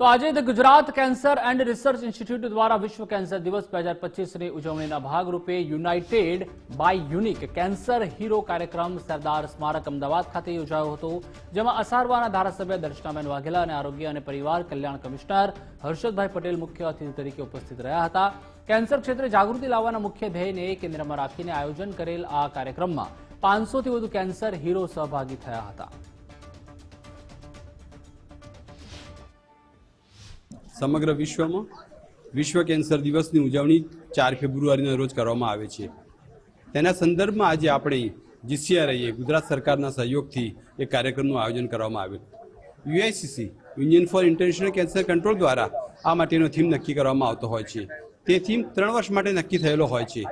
તો આજે the Gujarat cancer and research institute દ્વારા વિશ્વ કેન્સર દિવસ બે હજાર પચીસની ઉજવણીના ભાગરૂપે united by unique cancer hero કાર્યક્રમ સરદાર સ્મારક અમદાવાદ ખાતે યોજાયો હતો, જેમાં અસારવાના ધારાસભ્ય દર્શનાબેન વાઘેલા અને આરોગ્ય અને પરિવાર કલ્યાણ કમિશનર હર્ષદભાઈ પટેલ મુખ્ય અતિથિ તરીકે ઉપસ્થિત રહ્યા હતા. કેન્સર ક્ષેત્રે જાગૃતિ લાવવાના મુખ્ય ધ્યેયને કેન્દ્રમાં રાખીને આયોજન કરેલ આ કાર્યક્રમમાં પાંચસોથી વધુ કેન્સર હીરો સહભાગી થયા હતા. સમગ્ર વિશ્વમાં વિશ્વ કેન્સર દિવસની ઉજવણી ચાર ફેબ્રુઆરીના રોજ કરવામાં આવે છે. તેના સંદર્ભમાં આજે આપણે જીસીઆરઆઈએ ગુજરાત સરકારના સહયોગથી એક કાર્યક્રમનું આયોજન કરવામાં આવ્યું. UICC, union for international cancer control દ્વારા આ માટેનો થીમ નક્કી કરવામાં આવતો હોય છે. તે થીમ ત્રણ વર્ષ માટે નક્કી થયેલો હોય છે.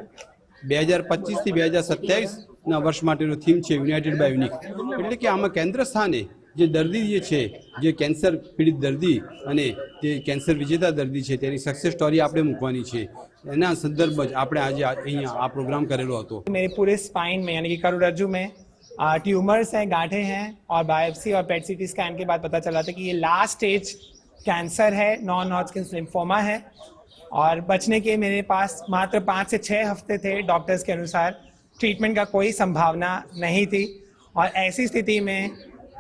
બે હજાર પચીસથી બે હજાર સત્યાવીસના વર્ષ માટેનો થીમ છે યુનાઇટેડ બાય યુનિક. એટલે કે આમાં કેન્દ્ર સ્થાને જે દર્દી જે છે જે કેન્સર પીડિત દર્દી અને તે કેન્સર વિજેતા દર્દી છે તેની સક્સેસ સ્ટોરી આપણે મૂકવાની છે એના સંદર્ભમાં જ આપણે આજે આ- અહીંયા આ પ્રોગ્રામ કરેલો હતો मेरे पूरे स्पाइन में यानी कि करोड़रज्जु में ट्यूमर्स हैं गांठे हैं और बायोप्सी और पेट सीटी स्कैन के बाद पता चला था कि ये लास्ट स्टेज कैंसर है नॉन हॉटकिंस लिम्फोमा है और बचने के मेरे पास मात्र पाँच से छः हफ्ते थे डॉक्टर्स के अनुसार ट्रीटमेंट का कोई संभावना नहीं थी और ऐसी स्थिति में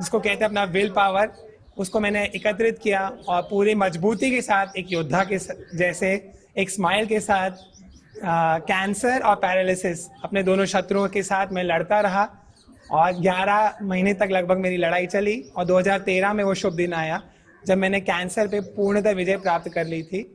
जिसको कहते हैं अपना विल पावर उसको मैंने एकत्रित किया और पूरी मजबूती के साथ एक योद्धा के जैसे एक स्माइल के साथ आ, कैंसर और पैरालिसिस अपने दोनों शत्रुओं के साथ मैं लड़ता रहा और 11 महीने तक लगभग मेरी लड़ाई चली और 2013 में वो शुभ दिन आया जब मैंने कैंसर पे पूर्णतः विजय प्राप्त कर ली थी।